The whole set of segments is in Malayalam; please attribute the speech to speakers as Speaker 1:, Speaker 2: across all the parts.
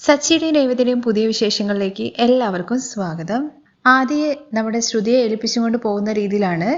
Speaker 1: സച്ചിയുടെയും രേവതിയുടെയും പുതിയ വിശേഷങ്ങളിലേക്ക് എല്ലാവർക്കും സ്വാഗതം. ആദ്യയെ നമ്മുടെ ശ്രുതിയെ ഏൽപ്പിച്ചുകൊണ്ട് പോകുന്ന രീതിയിലാണ്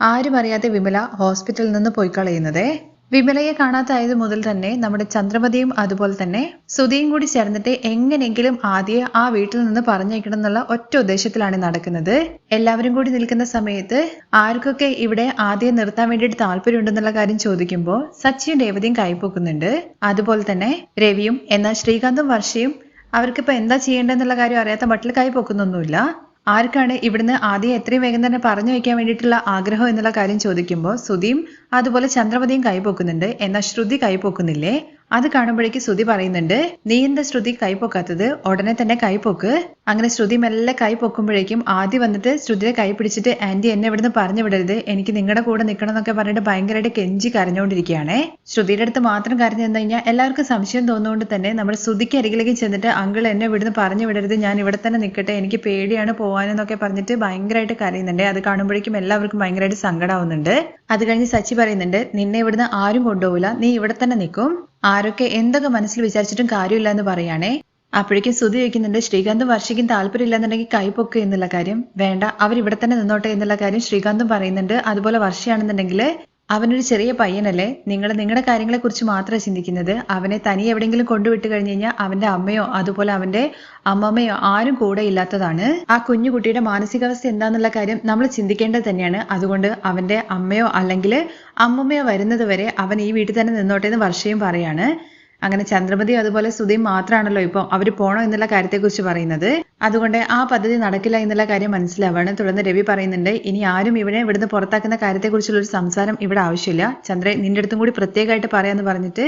Speaker 1: ആരും അറിയാതെ വിമല ഹോസ്പിറ്റലിൽ നിന്ന് പോയി കളയുന്നത് വിമലയെ കാണാത്തായത് മുതൽ തന്നെ നമ്മുടെ ചന്ദ്രമതിയും അതുപോലെ തന്നെ സുധിയും കൂടി ചേർന്നിട്ട് എങ്ങനെയെങ്കിലും ആദ്യയെ ആ വീട്ടിൽ നിന്ന് പറഞ്ഞയക്കണം എന്നുള്ള ഒറ്റ ഉദ്ദേശത്തിലാണ് നടക്കുന്നത്. എല്ലാവരും കൂടി നിൽക്കുന്ന സമയത്ത് ആർക്കൊക്കെ ഇവിടെ ആദ്യം നിർത്താൻ വേണ്ടിയിട്ട് താല്പര്യമുണ്ടെന്നുള്ള കാര്യം ചോദിക്കുമ്പോൾ സച്ചിയും രേവതിയും കൈപ്പൊക്കുന്നുണ്ട്. അതുപോലെ തന്നെ രവിയും എന്നാൽ ശ്രീകാന്തും വർഷയും അവർക്കിപ്പോ എന്താ ചെയ്യേണ്ടതെന്നുള്ള കാര്യം അറിയാത്ത മട്ടിൽ കൈ പൊക്കുന്നൊന്നുമില്ല. ആർക്കാണ് ഇവിടുന്ന് ആദ്യം എത്രയും വേഗം തന്നെ പറഞ്ഞു വയ്ക്കാൻ വേണ്ടിയിട്ടുള്ള ആഗ്രഹം എന്നുള്ള കാര്യം ചോദിക്കുമ്പോൾ സുധിയും അതുപോലെ ചന്ദ്രമതിയും കൈപോക്കുന്നുണ്ട് എന്നാൽ ശ്രുതി കൈപ്പൊക്കുന്നില്ലേ അത് കാണുമ്പോഴേക്ക് ശ്രുതി പറയുന്നുണ്ട് നീ എന്താ ശ്രുതി കൈപ്പൊക്കാത്തത് ഉടനെ തന്നെ കൈപ്പൊക്ക് അങ്ങനെ ശ്രുതി മെല്ലെ കൈ പൊക്കുമ്പോഴേക്കും ആദ്യം വന്നിട്ട് ശ്രുതിയെ കൈ പിടിച്ചിട്ട് ആന്റി എന്നെ ഇവിടുന്ന് പറഞ്ഞു വിടരുത്. എനിക്ക് നിങ്ങളുടെ കൂടെ നിൽക്കണം എന്നൊക്കെ പറഞ്ഞിട്ട് ഭയങ്കരമായിട്ട് കെഞ്ചി കരഞ്ഞുകൊണ്ടിരിക്കുകയാണേ ശ്രുതിയുടെ അടുത്ത് മാത്രം കരഞ്ഞു നിന്ന് കഴിഞ്ഞാൽ എല്ലാവർക്കും സംശയം തോന്നുകൊണ്ട് തന്നെ നമ്മൾ ശ്രുതിക്ക് അരികിലേക്ക് ചെന്നിട്ട് അങ്കിൾ എന്നെ ഇവിടുന്ന് പറഞ്ഞു വിടരുത്. ഞാൻ ഇവിടെ തന്നെ നിൽക്കട്ടെ എനിക്ക് പേടിയാണ് പോകാനെന്നൊക്കെ പറഞ്ഞിട്ട് ഭയങ്കരമായിട്ട് കരയുന്നുണ്ട്. അത് കാണുമ്പോഴേക്കും എല്ലാവർക്കും ഭയങ്കരമായിട്ട് സങ്കടമാവുന്നുണ്ട് അത് കഴിഞ്ഞ് സച്ചി പറയുന്നുണ്ട് നിന്നെ ഇവിടുന്ന് ആരും കൊണ്ടുപോകില്ല നീ ഇവിടെ തന്നെ നിൽക്കും ആരൊക്കെ എന്തൊക്കെ മനസ്സിൽ വിചാരിച്ചിട്ടും കാര്യമില്ല എന്ന് പറയാണേ അപ്പോഴേക്കും സ്തുതി വയ്ക്കുന്നുണ്ട് ശ്രീകാന്തും വർഷിക്കും താല്പര്യമില്ലെന്നുണ്ടെങ്കിൽ കൈപ്പൊക്ക് എന്നുള്ള കാര്യം. വേണ്ട അവരിവിടെ തന്നെ നിന്നോട്ടെ എന്നുള്ള കാര്യം ശ്രീകാന്തും പറയുന്നുണ്ട്. അതുപോലെ വർഷയാണെന്നുണ്ടെങ്കിൽ അവനൊരു ചെറിയ പയ്യനല്ലേ? നിങ്ങൾ നിങ്ങളുടെ കാര്യങ്ങളെ കുറിച്ച് മാത്രമേ ചിന്തിക്കുന്നത്. അവനെ തനി എവിടെയെങ്കിലും കൊണ്ടുവിട്ട് കഴിഞ്ഞു കഴിഞ്ഞാൽ അവന്റെ അമ്മയോ അതുപോലെ അവന്റെ അമ്മമ്മയോ ആരും കൂടെ ഇല്ലാത്തതാണ്. ആ കുഞ്ഞു കുട്ടിയുടെ മാനസികാവസ്ഥ എന്താന്നുള്ള കാര്യം നമ്മൾ ചിന്തിക്കേണ്ടത് തന്നെയാണ്. അതുകൊണ്ട് അവന്റെ അമ്മയോ അല്ലെങ്കിൽ അമ്മമ്മയോ വരുന്നത് വരെ അവൻ ഈ വീട്ടിൽ തന്നെ നിന്നോട്ടെ എന്ന് വർഷയും പറയാണ്. അങ്ങനെ ചന്ദ്രമതി അതുപോലെ സുധയും മാത്രമാണല്ലോ ഇപ്പോൾ അവർ പോണോ എന്നുള്ള കാര്യത്തെക്കുറിച്ച് പറയുന്നത്. അതുകൊണ്ട് ആ പദ്ധതി നടക്കില്ല എന്നുള്ള കാര്യം മനസ്സിലാവാണ്. തുടർന്ന് രവി പറയുന്നുണ്ട് ഇനി ആരും ഇവിടെ ഇവിടുന്ന് പുറത്താക്കുന്ന കാര്യത്തെക്കുറിച്ചുള്ള ഒരു സംസാരം ഇവിടെ ആവശ്യമില്ല. ചന്ദ്രൻ നിന്റെ അടുത്തും കൂടി പ്രത്യേകമായിട്ട് പറയാന്ന് പറഞ്ഞിട്ട്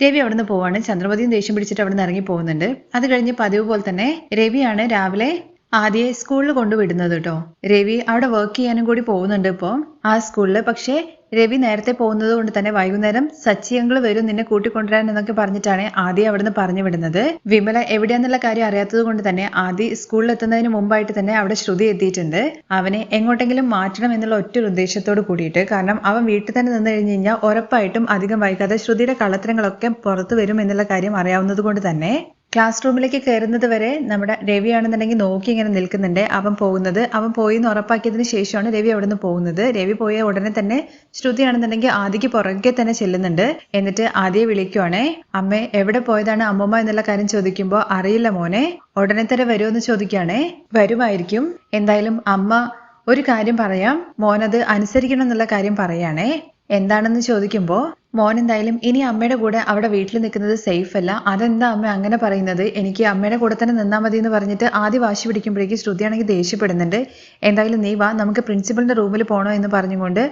Speaker 1: രവി അവിടുന്ന് പോവാണ്. ചന്ദ്രമതിയും ദേഷ്യം പിടിച്ചിട്ട് അവിടുന്ന് ഇറങ്ങി പോകുന്നുണ്ട്. അത് കഴിഞ്ഞ് പതിവ് പോലെ തന്നെ രവിയാണ് രാവിലെ ആദ്യം സ്കൂളിൽ കൊണ്ടുവിടുന്നത് കേട്ടോ രവി അവിടെ വർക്ക് ചെയ്യാനും കൂടി പോകുന്നുണ്ട് ഇപ്പോൾ ആ സ്കൂളിൽ പക്ഷേ രവി നേരത്തെ പോകുന്നത് കൊണ്ട് തന്നെ വൈകുന്നേരം സച്ചിയങ്ങൾ വരും നിന്നെ കൂട്ടിക്കൊണ്ടുവരാൻ എന്നൊക്കെ പറഞ്ഞിട്ടാണ് ആദ്യം അവിടുന്ന് പറഞ്ഞു വിടുന്നത്. വിമല എവിടെയാന്നുള്ള കാര്യം അറിയാത്തത് കൊണ്ട് തന്നെ ആദ്യം സ്കൂളിൽ എത്തുന്നതിന് മുമ്പായിട്ട് തന്നെ അവിടെ ശ്രുതി എത്തിയിട്ടുണ്ട്. അവനെ എങ്ങോട്ടെങ്കിലും മാറ്റണം എന്നുള്ള ഒറ്റ ഉദ്ദേശത്തോട് കൂടിയിട്ട്. കാരണം അവൻ വീട്ടിൽ തന്നെ നിന്ന് കഴിഞ്ഞ് കഴിഞ്ഞാൽ ഉറപ്പായിട്ടും അധികം വൈകാതെ ശ്രുതിയുടെ കള്ളത്തരങ്ങളൊക്കെ പുറത്തു വരും എന്നുള്ള കാര്യം അറിയാവുന്നത് കൊണ്ട് തന്നെ ക്ലാസ് റൂമിലേക്ക് കയറുന്നത് വരെ നമ്മുടെ രവി ആണെന്നുണ്ടെങ്കിൽ നോക്കി ഇങ്ങനെ നിൽക്കുന്നുണ്ട്. അവൻ പോകുന്നത് അവൻ പോയി എന്ന് ഉറപ്പാക്കിയതിന് ശേഷമാണ് രവി അവിടെ നിന്ന് പോകുന്നത്. രവി പോയ ഉടനെ തന്നെ ശ്രുതി ആണെന്നുണ്ടെങ്കിൽ ആദിക്ക് പുറകെ തന്നെ ചെല്ലുന്നുണ്ട്. എന്നിട്ട് ആദ്യം വിളിക്കുവാണേ അമ്മ എവിടെ പോയതാണ് അമ്മമ്മ എന്നുള്ള കാര്യം ചോദിക്കുമ്പോൾ അറിയില്ല മോനെ. ഉടനെ തന്നെ വരുമെന്ന് ചോദിക്കുകയാണേ വരുമായിരിക്കും. എന്തായാലും അമ്മ ഒരു കാര്യം പറയാം. മോനത് അനുസരിക്കണം എന്നുള്ള കാര്യം പറയാണേ. എന്താണെന്ന് ചോദിക്കുമ്പോൾ മോൻ എന്തായാലും ഇനി അമ്മയുടെ കൂടെ അവിടെ വീട്ടിൽ നിൽക്കുന്നത് സേഫ് അല്ല. അതെന്താ അമ്മ അങ്ങനെ പറയുന്നത്? എനിക്ക് അമ്മയുടെ കൂടെ തന്നെ നിന്നാൽ മതി എന്ന് പറഞ്ഞിട്ട് ആദ്യം വാശി പിടിക്കുമ്പോഴേക്ക് ശ്രുതിയാണെങ്കിൽ ദേഷ്യപ്പെടുന്നുണ്ട്. എന്തായാലും നീ വാ നമുക്ക് പ്രിൻസിപ്പളിന്റെ റൂമിൽ പോകണോ എന്ന് പറഞ്ഞുകൊണ്ട്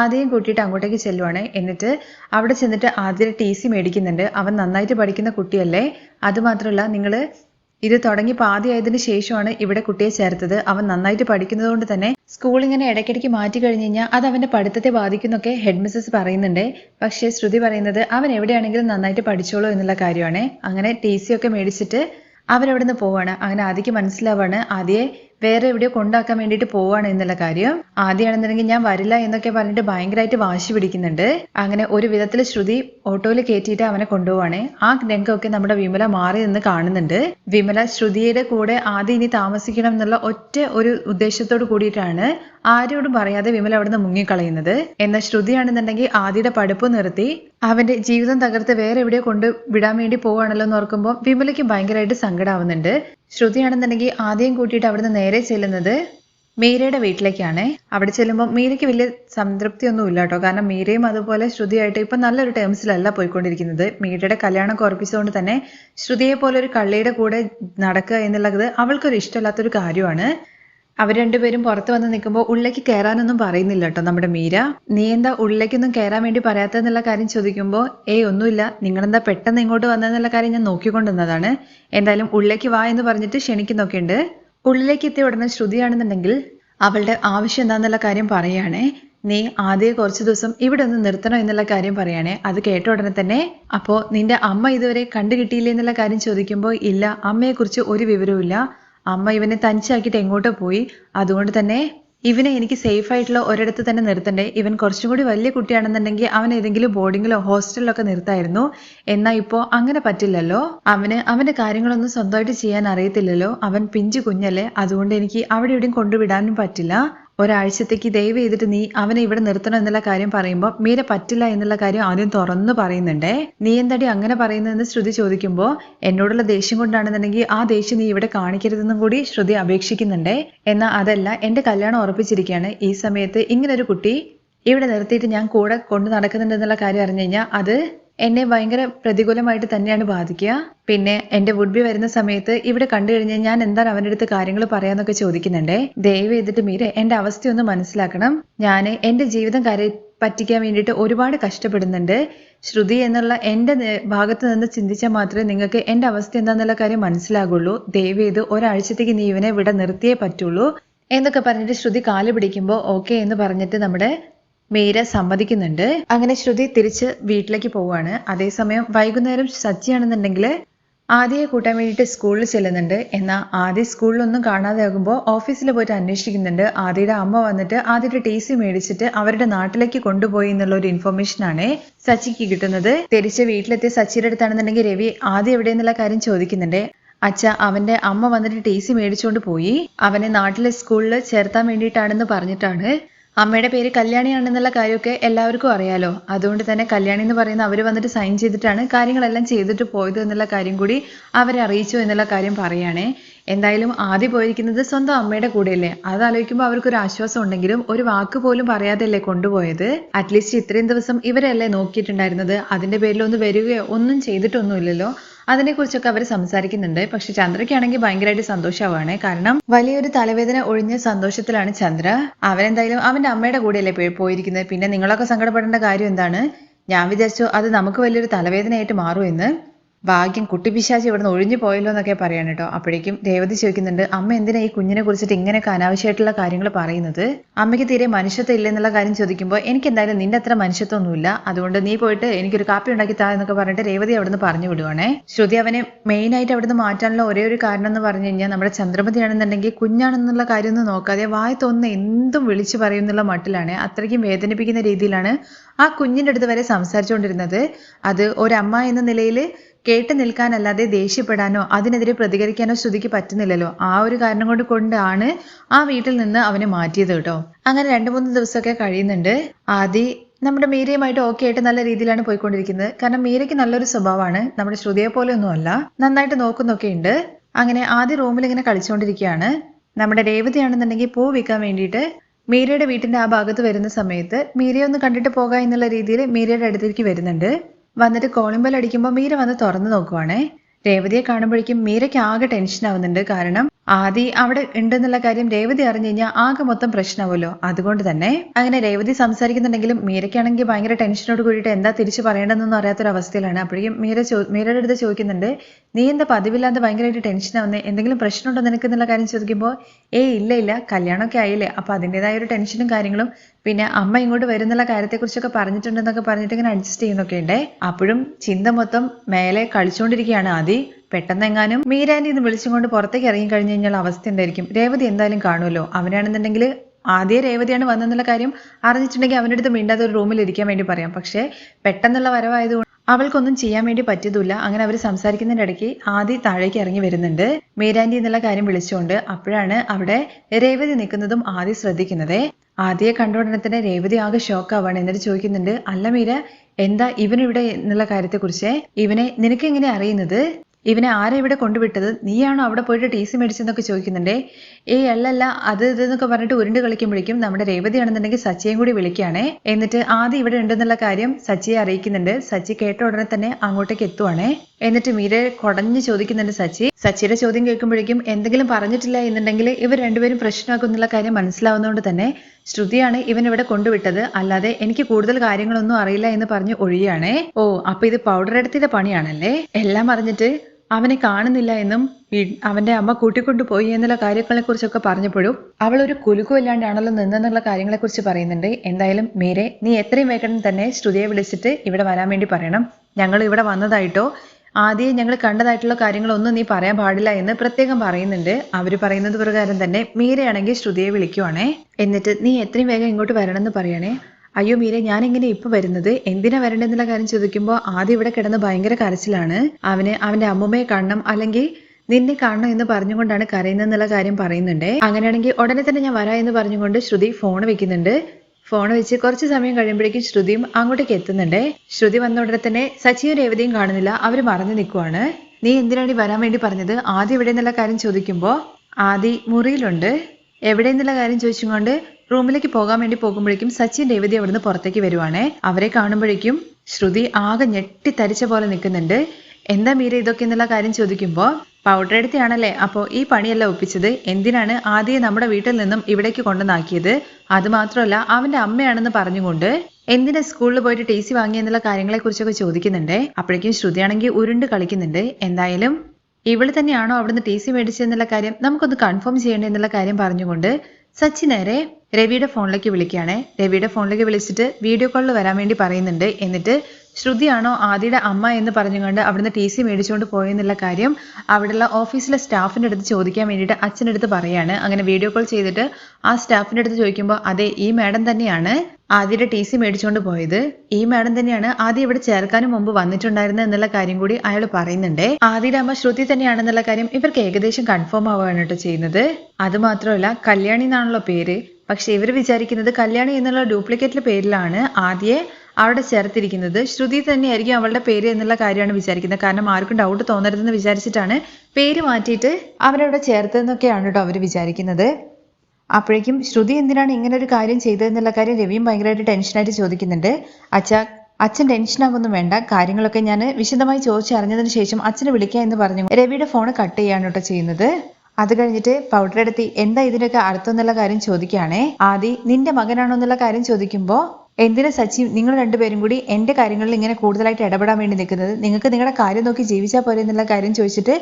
Speaker 1: ആദ്യം കൂട്ടിയിട്ട് അങ്ങോട്ടേക്ക് ചെല്ലുവാണ്. എന്നിട്ട് അവിടെ ചെന്നിട്ട് ആദ്യം ടി സി മേടിക്കുന്നുണ്ട്. അവൻ നന്നായിട്ട് പഠിക്കുന്ന കുട്ടിയല്ലേ? അതുമാത്രമല്ല നിങ്ങൾ ഇത് തുടങ്ങി പാതിയായതിനു ശേഷമാണ് ഇവിടെ കുട്ടിയെ ചേർത്തത്. അവൻ നന്നായിട്ട് പഠിക്കുന്നതുകൊണ്ട് തന്നെ സ്കൂൾ ഇങ്ങനെ ഇടയ്ക്കിടയ്ക്ക് മാറ്റി കഴിഞ്ഞു കഴിഞ്ഞാൽ അത് അവന്റെ പഠിത്തത്തെ ബാധിക്കുന്നൊക്കെ ഹെഡ് മിസ്സസ് പറയുന്നുണ്ട്. പക്ഷേ ശ്രുതി പറയുന്നത് അവൻ എവിടെയാണെങ്കിലും നന്നായിട്ട് പഠിച്ചോളൂ എന്നുള്ള കാര്യമാണ്. അങ്ങനെ ടി സി ഒക്കെ മേടിച്ചിട്ട് അവരവിടുന്ന് പോവാണ്? അങ്ങനെ ആദ്യക്ക് മനസ്സിലാവാണ്. ആദ്യയെ വേറെ എവിടെയോ കൊണ്ടാക്കാൻ വേണ്ടിയിട്ട് പോവാണ് എന്നുള്ള കാര്യം. ആദ്യമാണെന്നുണ്ടെങ്കിൽ ഞാൻ വരില്ല എന്നൊക്കെ പറഞ്ഞിട്ട് ഭയങ്കരമായിട്ട് വാശി പിടിക്കുന്നുണ്ട്. അങ്ങനെ ഒരു വിധത്തിൽ ശ്രുതി ഓട്ടോയിൽ കയറ്റിയിട്ട് അവനെ കൊണ്ടുപോവാണ്. ആ രംഗമൊക്കെ നമ്മുടെ വിമല മാറി നിന്ന് കാണുന്നുണ്ട്. വിമല ശ്രുതിയുടെ കൂടെ ആദ്യം ഇനി താമസിക്കണം എന്നുള്ള ഒറ്റ ഒരു ഉദ്ദേശത്തോട് കൂടിയിട്ടാണ് ആരോടും പറയാതെ വിമല അവിടുന്ന് മുങ്ങിക്കളയുന്നത്. എന്നാൽ ശ്രുതിയാണെന്നുണ്ടെങ്കിൽ ആദ്യയുടെ പഠിപ്പ് നിർത്തി അവന്റെ ജീവിതം തകർത്ത് വേറെ എവിടെയോ കൊണ്ട് വിടാൻ വേണ്ടി പോവാണല്ലോ എന്ന് ഓർക്കുമ്പോൾ വിമലയ്ക്ക് ഭയങ്കരമായിട്ട് സങ്കടാവുന്നുണ്ട്. ശ്രുതിയാണെന്നുണ്ടെങ്കിൽ ആദ്യം കൂട്ടിയിട്ട് അവിടുന്ന് നേരെ ചെല്ലുന്നത് മീരയുടെ വീട്ടിലേക്കാണ്. അവിടെ ചെല്ലുമ്പോൾ മീരയ്ക്ക് വലിയ സംതൃപ്തിയൊന്നും ഇല്ല കേട്ടോ. കാരണം മീരയും അതുപോലെ ശ്രുതിയായിട്ട് ഇപ്പൊ നല്ലൊരു ടേംസിലല്ല പോയിക്കൊണ്ടിരിക്കുന്നത്. മീരയുടെ കല്യാണം ഉറപ്പിച്ചുകൊണ്ട് തന്നെ ശ്രുതിയെ പോലെ ഒരു കള്ളിയുടെ കൂടെ നടക്കുക എന്നുള്ളത് അവൾക്കൊരു ഇഷ്ടമില്ലാത്തൊരു കാര്യമാണ്. അവർ രണ്ടുപേരും പുറത്ത് വന്ന് നിൽക്കുമ്പോൾ ഉള്ളിലേക്ക് കയറാനൊന്നും പറയുന്നില്ല കേട്ടോ നമ്മുടെ മീര. നീ എന്താ ഉള്ളിലേക്കൊന്നും കയറാൻ വേണ്ടി പറയാത്തതെന്നുള്ള കാര്യം ചോദിക്കുമ്പോൾ ഏയ് ഒന്നുമില്ല. നിങ്ങളെന്താ പെട്ടെന്ന് ഇങ്ങോട്ട് വന്നതെന്നുള്ള കാര്യം ഞാൻ നോക്കിക്കൊണ്ടുവന്നതാണ്. എന്തായാലും ഉള്ളിലേക്ക് വാ എന്ന് പറഞ്ഞിട്ട് ക്ഷണിക്കുന്നൊക്കെയുണ്ട് ഉള്ളിലേക്ക് എത്തിയ ഉടനെ ശ്രുതിയാണെന്നുണ്ടെങ്കിൽ അവളുടെ ആവശ്യം എന്താണെന്നുള്ള കാര്യം പറയുകയാണേ. നീ ആദ്യം കുറച്ച് ദിവസം ഇവിടെ ഒന്ന് നിർത്തണം എന്നുള്ള കാര്യം പറയുകയാണേ. അത് കേട്ട ഉടനെ തന്നെ അപ്പോൾ നിന്റെ അമ്മ ഇതുവരെ കണ്ടു കിട്ടിയില്ലേ എന്നുള്ള കാര്യം ചോദിക്കുമ്പോൾ ഇല്ല അമ്മയെക്കുറിച്ച് ഒരു വിവരവും അമ്മ ഇവനെ തനിച്ചാക്കിയിട്ട് എങ്ങോട്ടോ പോയി. അതുകൊണ്ട് തന്നെ ഇവനെ എനിക്ക് സേഫ് ആയിട്ടുള്ള ഒരിടത്ത് തന്നെ നിർത്തണ്ടേ. ഇവൻ കുറച്ചും കൂടി വലിയ കുട്ടിയാണെന്നുണ്ടെങ്കിൽ അവൻ ഏതെങ്കിലും ബോർഡിങ്ങിലോ ഹോസ്റ്റലിലോ ഒക്കെ നിർത്തായിരുന്നു. എന്നാൽ ഇപ്പോൾ അങ്ങനെ പറ്റില്ലല്ലോ. അവന് അവന്റെ കാര്യങ്ങളൊന്നും സ്വന്തമായിട്ട് ചെയ്യാൻ അറിയത്തില്ലല്ലോ. അവൻ പിഞ്ചു കുഞ്ഞല്ലേ. അതുകൊണ്ട് എനിക്ക് അവിടെ എവിടെയും കൊണ്ടുവിടാനും പറ്റില്ല. ഒരാഴ്ചത്തേക്ക് ദയവ് ചെയ്തിട്ട് നീ അവനെ ഇവിടെ നിർത്തണം എന്നുള്ള കാര്യം പറയുമ്പോൾ മീര പറ്റില്ല എന്നുള്ള കാര്യം ആദ്യം തുറന്നു പറയുന്നുണ്ടേ. നീ എന്തടി അങ്ങനെ പറയുന്നതെന്ന് ശ്രുതി ചോദിക്കുമ്പോൾ എന്നോടുള്ള ദേഷ്യം കൊണ്ടാണെന്നുണ്ടെങ്കിൽ ആ ദേഷ്യം നീ ഇവിടെ കാണിക്കരുതെന്നും കൂടി ശ്രുതി അപേക്ഷിക്കുന്നുണ്ടേ. എന്നാൽ അതല്ല എന്റെ കല്യാണം ഉറപ്പിച്ചിരിക്കുകയാണ്. ഈ സമയത്ത് ഇങ്ങനൊരു കുട്ടി ഇവിടെ നിർത്തിയിട്ട് ഞാൻ കൂടെ കൊണ്ടു നടക്കുന്നുണ്ടെന്നുള്ള കാര്യം അറിഞ്ഞു കഴിഞ്ഞാൽ അത് എന്നെ ഭയങ്കര പ്രതികൂലമായിട്ട് തന്നെയാണ് ബാധിക്കുക. പിന്നെ എന്റെ വുഡ്ബി വരുന്ന സമയത്ത് ഇവിടെ കണ്ടു കഴിഞ്ഞാൽ ഞാൻ എന്താണ് അവന്റെ അടുത്ത് കാര്യങ്ങൾ പറയാന്നൊക്കെ ചോദിക്കുന്നുണ്ടേ. ദയവ് ചെയ്തിട്ട് മീരെ എന്റെ അവസ്ഥയൊന്ന് മനസ്സിലാക്കണം. ഞാൻ എന്റെ ജീവിതം കര പറ്റിക്കാൻ വേണ്ടിയിട്ട് ഒരുപാട് കഷ്ടപ്പെടുന്നുണ്ട്. ശ്രുതി എന്നുള്ള എന്റെ നേ- ഭാഗത്ത് നിന്ന് ചിന്തിച്ചാൽ മാത്രമേ നിങ്ങൾക്ക് എന്റെ അവസ്ഥ എന്താന്നുള്ള കാര്യം മനസ്സിലാകുള്ളൂ. ദയവ് ചെയ്ത് ഒരാഴ്ചത്തേക്ക് നീ ഇവനെ ഇവിടെ നിർത്തിയേ പറ്റുള്ളൂ. എന്നൊക്കെ പറഞ്ഞിട്ട് ശ്രുതി കാൽ പിടിക്കുമ്പോൾ ഓക്കെ എന്ന് പറഞ്ഞിട്ട് നമ്മുടെ മീര സമ്മതിക്കുന്നുണ്ട്. അങ്ങനെ ശ്രുതി തിരിച്ച് വീട്ടിലേക്ക് പോവാണ് അതേസമയം വൈകുന്നേരം സച്ചിയാണെന്നുണ്ടെങ്കിൽ ആദ്യയെ കൂട്ടാൻ വേണ്ടിയിട്ട് സ്കൂളിൽ ചെല്ലുന്നുണ്ട്. എന്നാൽ ആദ്യ സ്കൂളിലൊന്നും കാണാതെ ആകുമ്പോൾ ഓഫീസിൽ പോയിട്ട് അന്വേഷിക്കുന്നുണ്ട്. ആദ്യയുടെ അമ്മ വന്നിട്ട് ആദ്യയുടെ ടി സി മേടിച്ചിട്ട് അവരുടെ നാട്ടിലേക്ക് കൊണ്ടുപോയി എന്നുള്ള ഒരു ഇൻഫർമേഷൻ ആണ് സച്ചിക്ക് കിട്ടുന്നത്. തിരിച്ച് വീട്ടിലെത്തിയ സച്ചിയുടെ അടുത്താണെന്നുണ്ടെങ്കിൽ രവി ആദ്യം എവിടെയെന്നുള്ള കാര്യം ചോദിക്കുന്നുണ്ട്. അച്ഛ അവന്റെ അമ്മ വന്നിട്ട് ടി സി മേടിച്ചുകൊണ്ട് പോയി. അവനെ നാട്ടിലെ സ്കൂളിൽ ചേർത്താൻ വേണ്ടിയിട്ടാണെന്ന് പറഞ്ഞിട്ടാണ് അമ്മയുടെ പേര് കല്യാണിയാണെന്നുള്ള കാര്യമൊക്കെ എല്ലാവർക്കും അറിയാലോ. അതുകൊണ്ട് തന്നെ കല്യാണി എന്ന് പറയുന്ന അവർ വന്നിട്ട് സൈൻ ചെയ്തിട്ടാണ് കാര്യങ്ങളെല്ലാം ചെയ്തിട്ട് പോയത് എന്നുള്ള കാര്യം കൂടി അവരെ അറിയിച്ചു എന്നുള്ള കാര്യം പറയുകയാണേ എന്തായാലും ആദ്യം പോയിരിക്കുന്നത് സ്വന്തം അമ്മയുടെ കൂടെയല്ലേ? അത് ആലോചിക്കുമ്പോൾ അവർക്ക് ഒരു ആശ്വാസം ഉണ്ടെങ്കിലും ഒരു വാക്ക് പോലും പറയാതെയല്ലേ കൊണ്ടുപോയത്? അറ്റ്ലീസ്റ്റ് ഇത്രയും ദിവസം ഇവരല്ലേ നോക്കിയിട്ടുണ്ടായിരുന്നത്? അതിന്റെ പേരിൽ ഒന്ന് വരികയോ ഒന്നും ചെയ്തിട്ടൊന്നുമില്ലല്ലോ. അതിനെക്കുറിച്ചൊക്കെ അവർ സംസാരിക്കുന്നുണ്ട്. പക്ഷെ ചന്ദ്രയ്ക്കാണെങ്കിൽ ഭയങ്കരമായിട്ട് സന്തോഷമാവാണ്. കാരണം വലിയൊരു തലവേദന ഒഴിഞ്ഞ സന്തോഷത്തിലാണ് ചന്ദ്ര. അവനെന്തായാലും അവന്റെ അമ്മയുടെ കൂടെയല്ലേ പോയിരിക്കുന്നത്. പിന്നെ നിങ്ങളൊക്കെ സങ്കടപ്പെടേണ്ട കാര്യം എന്താണ്? ഞാൻ വിചാരിച്ചു അത് നമുക്ക് വലിയൊരു തലവേദനയായിട്ട് മാറുമെന്ന് ഭാഗ്യം കുട്ടിപ്പിശാചി ഇവിടുന്ന് ഒഴിഞ്ഞു പോയല്ലോ എന്നൊക്കെ പറയാണ് കേട്ടോ. അപ്പോഴേക്കും ദേവതി ചോദിക്കുന്നുണ്ട് അമ്മ എന്തിനാ ഈ കുഞ്ഞിനെ കുറിച്ചിട്ട് ഇങ്ങനെയൊക്കെ അനാവശ്യമായിട്ടുള്ള കാര്യങ്ങൾ പറയുന്നത്? അമ്മയ്ക്ക് തീരെ മനുഷ്യത്വം ഇല്ലെന്നുള്ള കാര്യം ചോദിക്കുമ്പോൾ എനിക്ക് എന്തായാലും നിന്റെ അത്ര മനുഷ്യത്വമൊന്നുമില്ല. അതുകൊണ്ട് നീ പോയിട്ട് എനിക്കൊരു കാപ്പി ഉണ്ടാക്കി താ എന്നൊക്കെ പറഞ്ഞിട്ട് രേവതി അവിടുന്ന് പറഞ്ഞു വിടുവാണേ. ശ്രുതി അവനെ മെയിൻ ആയിട്ട് അവിടുന്ന് മാറ്റാനുള്ള ഒരേ ഒരു കാരണം എന്ന് പറഞ്ഞു കഴിഞ്ഞാൽ നമ്മുടെ ചന്ദ്രമതി ആണെന്നുണ്ടെങ്കിൽ കുഞ്ഞാണെന്നുള്ള കാര്യമൊന്നും നോക്കാതെ വായ തോന്നുന്ന എന്തും വിളിച്ചു പറയുന്നുള്ള മട്ടിലാണ് അത്രയ്ക്കും വേദനിപ്പിക്കുന്ന രീതിയിലാണ് ആ കുഞ്ഞിന്റെ അടുത്ത് വരെ സംസാരിച്ചുകൊണ്ടിരുന്നത്. അത് ഒരമ്മ എന്ന നിലയിൽ കേട്ട് നിൽക്കാനല്ലാതെ ദേഷ്യപ്പെടാനോ അതിനെതിരെ പ്രതികരിക്കാനോ ശ്രുതിക്ക് പറ്റുന്നില്ലല്ലോ. ആ ഒരു കാരണം കൊണ്ട് കൊണ്ടാണ് ആ വീട്ടിൽ നിന്ന് അവനെ മാറ്റിയത് കേട്ടോ. അങ്ങനെ രണ്ട് മൂന്ന് ദിവസമൊക്കെ കഴിയുന്നുണ്ട്. ആദി നമ്മുടെ മീരയുമായിട്ട് ഓക്കെ ആയിട്ട് നല്ല രീതിയിലാണ് പോയിക്കൊണ്ടിരിക്കുന്നത്. കാരണം മീരയ്ക്ക് നല്ലൊരു സ്വഭാവമാണ്. നമ്മുടെ ശ്രുതിയെ പോലെ ഒന്നുമല്ല നന്നായിട്ട് നോക്കുന്നൊക്കെ ഉണ്ട്. അങ്ങനെ ആദ്യ റൂമിൽ ഇങ്ങനെ കളിച്ചുകൊണ്ടിരിക്കുകയാണ് നമ്മുടെ രേവതിയാണെന്നുണ്ടെങ്കിൽ പൂ വിൽക്കാൻ വേണ്ടിയിട്ട് മീരയുടെ വീട്ടിന്റെ ആ ഭാഗത്ത് വരുന്ന സമയത്ത് മീരയെ ഒന്ന് കണ്ടിട്ട് പോകാം എന്നുള്ള രീതിയിൽ മീരയുടെ അടുത്തേക്ക് വരുന്നുണ്ട്. വന്നിട്ട് കോളിംഗ് ബെൽ അടിക്കുമ്പോൾ മീര വന്ന് തുറന്നു നോക്കുവാണേ. രേവതിയെ കാണുമ്പോഴേക്കും മീരയ്ക്ക് ആകെ ടെൻഷൻ ആവുന്നുണ്ട്. കാരണം ആദി അവിടെ ഉണ്ടെന്നുള്ള കാര്യം രേവതി അറിഞ്ഞു കഴിഞ്ഞാൽ ആകെ മൊത്തം പ്രശ്നമാവുമല്ലോ അതുകൊണ്ട് തന്നെ അങ്ങനെ രേവതി സംസാരിക്കുന്നുണ്ടെങ്കിലും മീരയ്ക്കാണെങ്കിൽ ഭയങ്കര ടെൻഷനോട് കൂടിയിട്ട് എന്താ തിരിച്ചു പറയേണ്ടതെന്നൊന്നും അറിയാത്തൊരവസ്ഥയിലാണ്. അപ്പോഴേക്കും മീര ചോ മീരയുടെ അടുത്ത് ചോദിക്കുന്നുണ്ട് നീ എന്താ പതിവില്ലാതെ ഭയങ്കരമായിട്ട് ടെൻഷൻ ആവുന്നേ എന്തെങ്കിലും പ്രശ്നമുണ്ടോ നിനക്ക് എന്നുള്ള കാര്യം ചോദിക്കുമ്പോൾ ഏയ് ഇല്ല ഇല്ല കല്യാണമൊക്കെ ആയില്ലേ അപ്പൊ അതിന്റെതായ ഒരു ടെൻഷനും കാര്യങ്ങളും പിന്നെ അമ്മ ഇങ്ങോട്ട് വരുന്നുള്ള കാര്യത്തെക്കുറിച്ചൊക്കെ പറഞ്ഞിട്ടുണ്ടെന്നൊക്കെ പറഞ്ഞിട്ട് ഇങ്ങനെ അഡ്ജസ്റ്റ് ചെയ്യുന്നൊക്കെ ഉണ്ടേ അപ്പോഴും ചിന്ത മൊത്തം മേലെ കളിച്ചുകൊണ്ടിരിക്കുകയാണ് ആദി. പെട്ടെന്നെങ്ങാനും മീരാനി ഇത് വിളിച്ചുകൊണ്ട് പുറത്തേക്ക് ഇറങ്ങി കഴിഞ്ഞു കഴിഞ്ഞാൽ അവസ്ഥ എന്തായിരിക്കും? രേവതി എന്തായാലും കാണുമല്ലോ? അവനാണെന്നുണ്ടെങ്കിൽ ആദ്യ രേവതിയാണ് വന്നെന്നുള്ള കാര്യം അറിഞ്ഞിട്ടുണ്ടെങ്കിൽ അവന്റെ അടുത്ത് മിണ്ടാതെ ഒരു റൂമിൽ ഇരിക്കാൻ വേണ്ടി പറയാം. പക്ഷേ പെട്ടെന്നുള്ള വരവായതുകൊണ്ട് അവൾക്കൊന്നും ചെയ്യാൻ വേണ്ടി പറ്റിയതുമില്ല. അങ്ങനെ അവർ സംസാരിക്കുന്നതിന്റെ ഇടയ്ക്ക് ആദി താഴേക്ക് ഇറങ്ങി വരുന്നുണ്ട്. മീരാൻഡി എന്നുള്ള കാര്യം വിളിച്ചുകൊണ്ട് അപ്പോഴാണ് അവിടെ രേവതി നിൽക്കുന്നതും ആദി ശ്രദ്ധിക്കുന്നത്. ആദ്യ കണ്ട തന്നെ രേവതി ആകെ ഷോക്ക് ആവാണ് എന്നിട്ട് ചോദിക്കുന്നുണ്ട് അല്ല മീര എന്താ ഇവനിവിടെ എന്നുള്ള കാര്യത്തെക്കുറിച്ച്? ഇവനെ നിനക്ക് എങ്ങനെ അറിയുന്നത്? ഇവനെ ആരാ ഇവിടെ കൊണ്ടുവിട്ടത്? നീയാണോ അവിടെ പോയിട്ട് ടി സി മേടിച്ചെന്നൊക്കെ ചോദിക്കുന്നുണ്ടേ? ഏയ് അല്ലല്ല അത് ഇതെന്നൊക്കെ പറഞ്ഞിട്ട് ഉരുണ്ട് കളിക്കുമ്പോഴേക്കും നമ്മുടെ രേവതിയാണെന്നുണ്ടെങ്കിൽ സച്ചിയും കൂടി വിളിക്കുകയാണേ. എന്നിട്ട് ആദ്യം ഇവിടെ ഉണ്ടെന്നുള്ള കാര്യം സച്ചിയെ അറിയിക്കുന്നുണ്ട്. സച്ചി കേട്ട ഉടനെ തന്നെ അങ്ങോട്ടേക്ക് എത്തുവാണേ. എന്നിട്ട് മീരെ കുടഞ്ഞു ചോദിക്കുന്നുണ്ട് സച്ചി. സച്ചിയുടെ ചോദ്യം കേൾക്കുമ്പോഴേക്കും എന്തെങ്കിലും പറഞ്ഞിട്ടില്ല എന്നുണ്ടെങ്കിൽ ഇവർ രണ്ടുപേരും പ്രശ്നമാക്കുന്നുള്ള കാര്യം മനസ്സിലാവുന്നതുകൊണ്ട് തന്നെ ശ്രുതിയാണ് ഇവൻ ഇവിടെ കൊണ്ടുവിട്ടത്. അല്ലാതെ എനിക്ക് കൂടുതൽ കാര്യങ്ങളൊന്നും അറിയില്ല എന്ന് പറഞ്ഞ് ഒഴിയാണേ ഓ അപ്പൊ ഇത് പൗഡർ എടുത്തിന്റെ പണിയാണല്ലേ? എല്ലാം അറിഞ്ഞിട്ട് അവനെ കാണുന്നില്ല എന്നും അവന്റെ അമ്മ കൂട്ടിക്കൊണ്ടു പോയി എന്നുള്ള കാര്യങ്ങളെ കുറിച്ചൊക്കെ പറഞ്ഞപ്പോഴും അവൾ ഒരു കുലുക്കുമില്ലാണ്ടാണല്ലോ നിന്നെന്നുള്ള കാര്യങ്ങളെ കുറിച്ച് പറയുന്നുണ്ട്. എന്തായാലും മീരെ നീ എത്രയും വേഗം തന്നെ ശ്രുതിയെ വിളിച്ചിട്ട് ഇവിടെ വരാൻ വേണ്ടി പറയണം. ഞങ്ങൾ ഇവിടെ വന്നതായിട്ടോ? ആദ്യം ഞങ്ങൾ കണ്ടതായിട്ടുള്ള കാര്യങ്ങളൊന്നും നീ പറയാൻ പാടില്ല എന്ന് പ്രത്യേകം പറയുന്നുണ്ട്. അവർ പറയുന്നത് പ്രകാരം തന്നെ മീരയാണെങ്കിൽ ശ്രുതിയെ വിളിക്കുവാണേ. എന്നിട്ട് നീ എത്രയും വേഗം ഇങ്ങോട്ട് വരണമെന്ന് പറയണേ. അയ്യോ മീര ഞാൻ എങ്ങനെ ഇപ്പൊ വരുന്നത്? എന്തിനാ വരണ്ടെന്നുള്ള കാര്യം ചോദിക്കുമ്പോൾ ആദ്യം ഇവിടെ കിടന്ന് ഭയങ്കര കരച്ചിലാണ്. അവന് അവന്റെ അമ്മമ്മയെ കാണണം അല്ലെങ്കിൽ നിന്നെ കാണണം എന്ന് പറഞ്ഞുകൊണ്ടാണ് കരയുന്നതെന്നുള്ള കാര്യം പറയുന്നുണ്ട്. അങ്ങനെയാണെങ്കിൽ ഉടനെ തന്നെ ഞാൻ വരാം എന്ന് പറഞ്ഞുകൊണ്ട് ശ്രുതി ഫോൺ വെക്കുന്നുണ്ട്. ഫോൺ വെച്ച് കുറച്ച് സമയം കഴിയുമ്പോഴേക്കും ശ്രുതിയും അങ്ങോട്ടേക്ക് എത്തുന്നുണ്ട്. ശ്രുതി വന്ന ഉടനെ തന്നെ സച്ചിയും രേവതിയും കാണുന്നില്ല. അവർ മറഞ്ഞു നിൽക്കുവാണ്. നീ എന്തിനാണ് വരാൻ വേണ്ടി പറഞ്ഞത്? ആദ്യം എവിടെ എന്നുള്ള കാര്യം ചോദിക്കുമ്പോൾ ആദി മുറിയിലുണ്ട്. എവിടെ എന്നുള്ള കാര്യം ചോദിച്ചുകൊണ്ട് റൂമിലേക്ക് പോകാൻ വേണ്ടി പോകുമ്പോഴേക്കും സച്ചിൻ രേവതി അവിടുന്ന് പുറത്തേക്ക് വരുവാണേ. അവരെ കാണുമ്പോഴേക്കും ശ്രുതി ആകെ ഞെട്ടി തരിച്ച പോലെ നിൽക്കുന്നുണ്ട്. എന്താ മീര ഇതൊക്കെ എന്നുള്ള കാര്യം ചോദിക്കുമ്പോൾ പൗഡർ എടുത്തിയാണല്ലേ? അപ്പോൾ ഈ പണിയല്ല ഒപ്പിച്ചത്. എന്തിനാണ് ആദ്യം നമ്മുടെ വീട്ടിൽ നിന്നും ഇവിടേക്ക് കൊണ്ടുവന്നാക്കിയത്? അത് മാത്രമല്ല അവന്റെ അമ്മയാണെന്ന് പറഞ്ഞുകൊണ്ട് എന്തിനാ സ്കൂളിൽ പോയിട്ട് ടി സി വാങ്ങിയെന്നുള്ള കാര്യങ്ങളെ കുറിച്ചൊക്കെ ചോദിക്കുന്നുണ്ട്. അപ്പോഴേക്കും ശ്രുതിയാണെങ്കിൽ ഉരുണ്ട് കളിക്കുന്നുണ്ട്. എന്തായാലും ഇവൾ തന്നെയാണോ അവിടുന്ന് ടി സി മേടിച്ചതെന്നുള്ള കാര്യം നമുക്കൊന്ന് കൺഫേം ചെയ്യേണ്ടതെന്നുള്ള കാര്യം പറഞ്ഞുകൊണ്ട് സച്ചി നേരെ രവിയുടെ ഫോണിലേക്ക് വിളിക്കുകയാണേ. രവിയുടെ ഫോണിലേക്ക് വിളിച്ചിട്ട് വീഡിയോ കോളിൽ വരാൻ വേണ്ടി പറയുന്നുണ്ട്. എന്നിട്ട് ശ്രുതിയാണോ ആദിയുടെ അമ്മ എന്ന് പറഞ്ഞുകൊണ്ട് അവിടുന്ന് ടി സി മേടിച്ചുകൊണ്ട് പോയെന്നുള്ള കാര്യം അവിടെയുള്ള ഓഫീസിലെ സ്റ്റാഫിന്റെ അടുത്ത് ചോദിക്കാൻ വേണ്ടിയിട്ട് അച്ഛന്റെ അടുത്ത് പറയാണ്. അങ്ങനെ വീഡിയോ കോൾ ചെയ്തിട്ട് ആ സ്റ്റാഫിന്റെ അടുത്ത് ചോദിക്കുമ്പോൾ അതെ ഈ മാഡം തന്നെയാണ് ആദ്യയുടെ ടി സി മേടിച്ചുകൊണ്ട് പോയത്. ഈ മാഡം തന്നെയാണ് ആദ്യം ഇവിടെ ചേർക്കാനും മുമ്പ് വന്നിട്ടുണ്ടായിരുന്നത് എന്നുള്ള കാര്യം കൂടി അയാൾ പറയുന്നുണ്ട്. ആദ്യയുടെ അമ്മ ശ്രുതി തന്നെയാണെന്നുള്ള കാര്യം ഇവർക്ക് ഏകദേശം കൺഫേം ആവുകയാണ് കേട്ടോ ചെയ്യുന്നത്. അത് മാത്രമല്ല കല്യാണി എന്നാണല്ലോ പേര്. പക്ഷെ ഇവർ വിചാരിക്കുന്നത് കല്യാണി എന്നുള്ള ഡ്യൂപ്ലിക്കേറ്റ് പേരിലാണ് ആദ്യയെ അവിടെ ചേർത്തിരിക്കുന്നത്. ശ്രുതി തന്നെയായിരിക്കും അവളുടെ പേര് എന്നുള്ള കാര്യമാണ് വിചാരിക്കുന്നത്. കാരണം ആർക്കും ഡൗട്ട് തോന്നരുതെന്ന് വിചാരിച്ചിട്ടാണ് പേര് മാറ്റിയിട്ട് അവരവിടെ ചേർത്തതെന്നൊക്കെയാണ് കേട്ടോ അവർ വിചാരിക്കുന്നത്. അപ്പോഴേക്കും ശ്രുതി എന്തിനാണ് ഇങ്ങനെ ഒരു കാര്യം ചെയ്തതെന്നുള്ള കാര്യം രവിയും ഭയങ്കരമായിട്ട് ടെൻഷനായിട്ട് ചോദിക്കുന്നുണ്ട്. അച്ഛ അച്ഛൻ ടെൻഷനാകൊന്നും വേണ്ട. കാര്യങ്ങളൊക്കെ ഞാൻ വിശദമായി ചോദിച്ചറിഞ്ഞതിന് ശേഷം അച്ഛനെ വിളിക്കാം എന്ന് പറഞ്ഞു. രവിയുടെ ഫോൺ കട്ട് ചെയ്യാണ് കേട്ടോ ചെയ്യുന്നത്. അത് കഴിഞ്ഞിട്ട് പൗഡർ എടുത്തി എന്താ ഇതിനൊക്കെ അർത്ഥം എന്നുള്ള കാര്യം ചോദിക്കുകയാണേ. ആദി നിന്റെ മകനാണോ എന്നുള്ള കാര്യം ചോദിക്കുമ്പോൾ എന്തിനാ സച്ചി നിങ്ങൾ രണ്ടുപേരും കൂടി എന്റെ കാര്യങ്ങളിൽ ഇങ്ങനെ കൂടുതലായിട്ട് ഇടപെടാൻ വേണ്ടി നിൽക്കുന്നത്? നിങ്ങൾക്ക് നിങ്ങളുടെ കാര്യം നോക്കി ജീവിച്ചാൽ പോരെ എന്നുള്ള കാര്യം ചോദിച്ചിട്ട്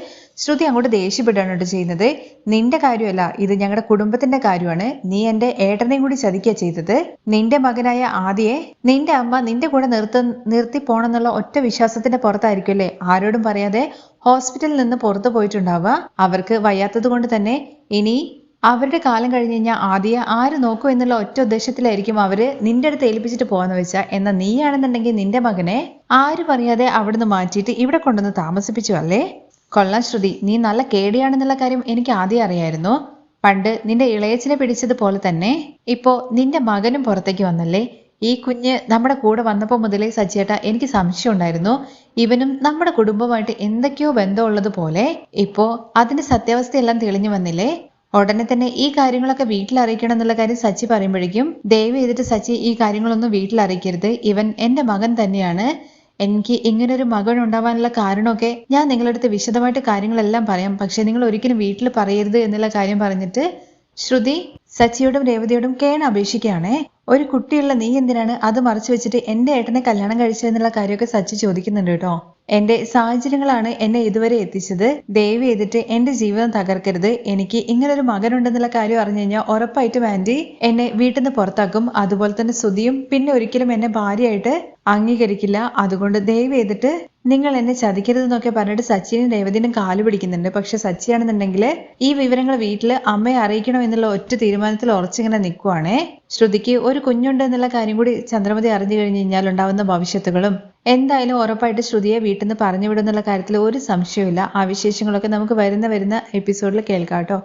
Speaker 1: ശ്രുതി അങ്ങോട്ട് ദേഷ്യപ്പെടുകയാണ് കേട്ടോ ചെയ്യുന്നത്. നിന്റെ കാര്യമല്ല ഇത് ഞങ്ങളുടെ കുടുംബത്തിന്റെ കാര്യമാണ്. നീ എന്റെ ഏട്ടനെയും കൂടി ചതിക്കുക ചെയ്തത്. നിന്റെ മകനായ ആദിയെ നിന്റെ അമ്മ നിന്റെ കൂടെ നിർത്ത നിർത്തി പോണെന്നുള്ള ഒറ്റ വിശ്വാസത്തിന്റെ പുറത്തായിരിക്കും അല്ലേ ആരോടും പറയാതെ ഹോസ്പിറ്റലിൽ നിന്ന് പുറത്തു പോയിട്ടുണ്ടാവുക. അവർക്ക് വയ്യാത്തത് കൊണ്ട് തന്നെ ഇനി അവരുടെ കാലം കഴിഞ്ഞ് കഴിഞ്ഞാൽ ആദ്യ ആര് നോക്കൂ എന്നുള്ള ഒറ്റ ഉദ്ദേശത്തിലായിരിക്കും അവർ നിന്റെ അടുത്ത് ഏൽപ്പിച്ചിട്ട് പോകാന്ന് വെച്ചാൽ എന്നാൽ നീയാണെന്നുണ്ടെങ്കിൽ നിന്റെ മകനെ ആര് അറിയാതെ അവിടുന്ന് മാറ്റിയിട്ട് ഇവിടെ കൊണ്ടുവന്ന് താമസിപ്പിച്ചു അല്ലേ? കൊള്ളാം ശ്രുതി. നീ നല്ല കേടിയാണെന്നുള്ള കാര്യം എനിക്ക് ആദ്യം അറിയായിരുന്നു. പണ്ട് നിന്റെ ഇളയച്ചിനെ പിടിച്ചതുപോലെ തന്നെ. ഇപ്പോ നിന്റെ മകനും പുറത്തേക്ക് വന്നല്ലേ? ഈ കുഞ്ഞ് നമ്മുടെ കൂടെ വന്നപ്പോൾ മുതലേ സജ്ജേട്ട എനിക്ക് സംശയം ഉണ്ടായിരുന്നു. ഇവനും നമ്മുടെ കുടുംബമായിട്ട് എന്തൊക്കെയോ ബന്ധമുള്ളത് പോലെ ഇപ്പോ അതിന്റെ സത്യാവസ്ഥയെല്ലാം തെളിഞ്ഞു വന്നില്ലേ? ഉടനെ തന്നെ ഈ കാര്യങ്ങളൊക്കെ വീട്ടിൽ അറിയിക്കണം എന്നുള്ള കാര്യം സച്ചി പറയുമ്പോഴേക്കും ദയവ് ചെയ്തിട്ട് സച്ചി ഈ കാര്യങ്ങളൊന്നും വീട്ടിൽ അറിയിക്കരുത് ഇവൻ എന്റെ മകൻ തന്നെയാണ്. എനിക്ക് ഇങ്ങനെ ഒരു മകൻ ഉണ്ടാവാനുള്ള കാരണമൊക്കെ ഞാൻ നിങ്ങളുടെ അടുത്ത് വിശദമായിട്ട് കാര്യങ്ങളെല്ലാം പറയാം. പക്ഷെ നിങ്ങൾ ഒരിക്കലും വീട്ടിൽ പറയരുത് എന്നുള്ള കാര്യം പറഞ്ഞിട്ട് ശ്രുതി സച്ചിയോടും രേവതിയോടും കേണ അപേക്ഷിക്കുകയാണേ. ഒരു കുട്ടിയുള്ള നീ എന്തിനാണ് അത് മറച്ചു വെച്ചിട്ട് എന്റെ ഏട്ടനെ കല്യാണം കഴിച്ചു എന്നുള്ള കാര്യമൊക്കെ സച്ചി ചോദിക്കുന്നുണ്ട് കേട്ടോ. എന്റെ സാഹചര്യങ്ങളാണ് എന്നെ ഇതുവരെ എത്തിച്ചത്. ദയവ് ചെയ്തിട്ട് എന്റെ ജീവിതം തകർക്കരുത്. എനിക്ക് ഇങ്ങനൊരു മകനുണ്ടെന്നുള്ള കാര്യം അറിഞ്ഞു കഴിഞ്ഞാൽ ഉറപ്പായിട്ടും ആന്റി എന്നെ വീട്ടിൽ നിന്ന് പുറത്താക്കും. അതുപോലെ തന്നെ സുതിയും പിന്നെ ഒരിക്കലും എന്നെ ഭാര്യയായിട്ട് അംഗീകരിക്കില്ല. അതുകൊണ്ട് ദയവ് ചെയ്തിട്ട് നിങ്ങൾ എന്നെ ചതിക്കരുതെന്നൊക്കെ പറഞ്ഞിട്ട് സച്ചിനും രേവതിനും കാൽ പിടിക്കുന്നുണ്ട്. പക്ഷെ സച്ചി സച്ചിയാണെന്നുണ്ടെങ്കിൽ ഈ വിവരങ്ങൾ വീട്ടിൽ അമ്മയെ അറിയിക്കണം എന്നുള്ള ഒറ്റ തീരുമാനത്തിൽ ഉറച്ചിങ്ങനെ നിൽക്കുവാണേ ശ്രുതിക്ക് ഒരു കുഞ്ഞുണ്ട് എന്നുള്ള കാര്യം കൂടി ചന്ദ്രമതി അറിഞ്ഞു കഴിഞ്ഞു കഴിഞ്ഞാൽ ഉണ്ടാവുന്ന ഭവിഷ്യത്തുകളും. എന്തായാലും ഉറപ്പായിട്ട് ശ്രുതിയെ വീട്ടിൽ നിന്ന് പറഞ്ഞു വിടുന്നുള്ള കാര്യത്തിൽ ഒരു സംശയമില്ല ആ വിശേഷങ്ങളൊക്കെ നമുക്ക് വരുന്ന വരുന്ന എപ്പിസോഡിൽ കേൾക്കാം കേട്ടോ.